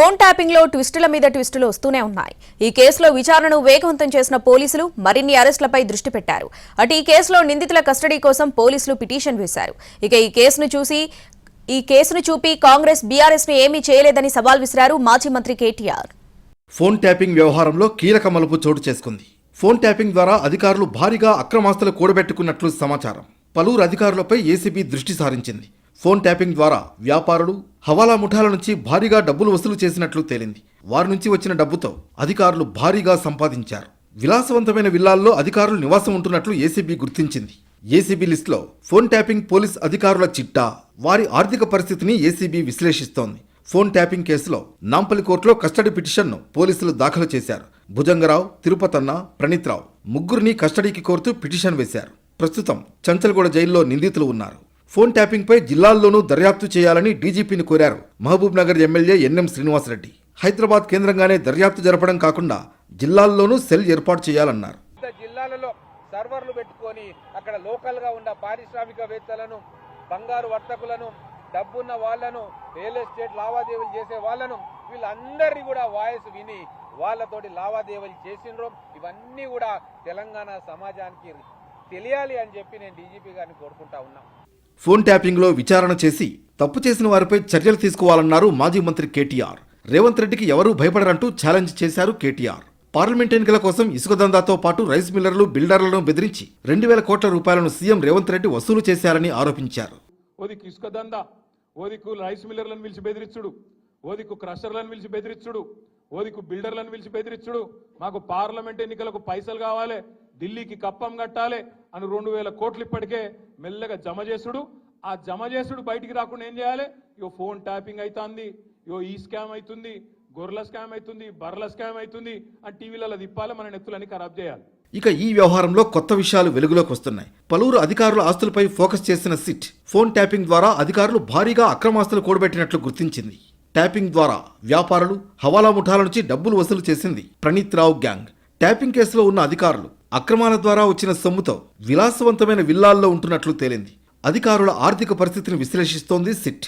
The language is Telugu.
ఫోన్ ట్యాపింగ్లో ట్విస్టుల మీద ట్విస్టులు వస్తూనే ఉన్నాయి. ఈ కేసులో విచారణను వేగవంతం చేసిన పోలీసులు మరిన్ని అరెస్టులపై దృష్టి పెట్టారు. అటు ఈ కేసులో నిందితుల కస్టడీ కోసం పోలీసులు పిటిషన్ వేశారు. ఇక ఈ కేసును చూసి ఈ కేసును చూపి కాంగ్రెస్ బీఆర్ఎస్ను ఏమీ చేయలేదని సవాల్ విసిరారు మాజీ మంత్రి కేటీఆర్. ఫోన్ ట్యాపింగ్ వ్యవహారంలో కీలక మలుపు చోటు చేసుకుంది. ఫోన్ ట్యాపింగ్ ద్వారా అధికారులు భారీగా అక్రమాస్తులు కూడబెట్టుకున్నట్లు సమాచారం. పలువురు అధికారులపై ఏసీబీ దృష్టి సారించింది. ఫోన్ ట్యాపింగ్ ద్వారా వ్యాపారులు హవాలా ముఠాల నుంచి భారీగా డబ్బులు వసూలు చేసినట్లు తేలింది. వారి నుంచి వచ్చిన డబ్బుతో అధికారులు భారీగా సంపాదించారు. విలాసవంతమైన విల్లాల్లో అధికారులు నివాసం ఉంటున్నట్లు ఏసీబీ గుర్తించింది. ఏసీబీ లిస్టులో ఫోన్ ట్యాపింగ్ పోలీస్ అధికారుల చిట్టా వారి ఆర్థిక పరిస్థితిని ఏసీబీ విశ్లేషిస్తోంది. ఫోన్ ట్యాపింగ్ కేసులో నాంపల్లి కోర్టులో కస్టడీ పిటిషన్ను పోలీసులు దాఖలు చేశారు. భుజంగరావు తిరుపతన్న ప్రణీత్రావు ముగ్గురిని కస్టడీకి కోరుతూ పిటిషన్ వేశారు. ప్రస్తుతం చంచల్గూడ జైల్లో నిందితులు ఉన్నారు. ఫోన్ ట్యాపింగ్పై జిల్లాల్లోనూ దర్యాప్తు చేయాలని డీజీపీని కోరారు Mahabubnagar MLA N M Srinivasa Reddy Hyderabad కేంద్రంగానే దర్యాప్తు జరపడం కాకుండా జిల్లాల్లోనూ సెల్ ఏర్పాటు చేయాలన్నారు. వివిధ జిల్లాలలో సర్వర్లు పెట్టుకొని అక్కడ లోకల్గా ఉన్న పారిశ్రామికవేత్తలను బంగారు వర్తకులను డబ్బున్న వాళ్ళను రియల్ ఎస్టేట్ లావాదేవీలు చేసే వాళ్ళను వీళ్ళందరినీ కూడా వాయిస్ విని వాళ్ళతోటి లావాదేవీలు చేసినరు ఇవన్నీ కూడా తెలంగాణ సమాజానికి తెలియాలి అని చెప్పి నేను డీజీపీ గారిని కోరుకుంటా ఉన్నా. ఫోన్ ట్యాపింగ్లో విచారణ చేసి తప్పు చేసిన వారిపై చర్యలు తీసుకోవాలన్నారు మాజీ మంత్రి కేటీఆర్. రేవంత్ రెడ్డికి ఎవరూ భయపడరంటూ ఛాలెంజ్ చేశారు కేటీఆర్. పార్లమెంట్ ఎన్నికల కోసం ఇసుక దందాతో పాటు రైస్ మిల్లర్లు బిల్డర్లను బెదిరించి రెండు వేల కోట్ల రూపాయలను సీఎం రేవంత్ రెడ్డి వసూలు చేశారని ఆరోపించారు. ఓదికు ఇసుక దందా. ఓదికు రైస్ మిల్లర్లను పిలిచి బెదిరించుడు ఓదికు క్రషర్లను పిలిచి బెదిరించుడు ఓదికు బిల్డర్లను పిలిచి బెదిరించుడు మాకు పార్లమెంట్ ఎన్నికలకు పైసలు కావాలి. ఢిల్లీకి కప్పం కట్టాలి అని రెండు వేల కోట్లు ఇప్పటికే మెల్లగా జమ చేసుడు. ఆ జమ చేసుడు బయటికి రాకుండా ఏం చేయాలి? ఇగో ఫోన్ ట్యాపింగ్ అవుతుంది ఇగో ఈ స్కామ్ అవుతుంది గొర్రెల స్కామ్ అవుతుంది బర్రెల స్కామ్ అవుతుంది అని టీవీలలో తిప్పాలి మన నెత్తులని ఖరాబ్ చేయాలి. ఇక ఈ వ్యవహారంలో కొత్త విషయాలు వెలుగులోకి వస్తున్నాయి. పలువురు అధికారుల ఆస్తులపై ఫోకస్ చేసిన సిట్ ఫోన్ ట్యాపింగ్ ద్వారా అధికారులు భారీగా అక్రమాస్తులు కూడబెట్టినట్లు గుర్తించింది. ట్యాపింగ్ ద్వారా వ్యాపారులు హవాలా ముఠాల నుంచి డబ్బులు వసూలు చేసింది ప్రణీత్ రావు గ్యాంగ్. ట్యాపింగ్ కేసులో ఉన్న అధికారులు అక్రమాల ద్వారా వచ్చిన సొమ్ముతో విలాసవంతమైన విల్లాల్లో ఉంటున్నట్లు తేలింది. అధికారుల ఆర్థిక పరిస్థితిని విశ్లేషిస్తోంది సిట్.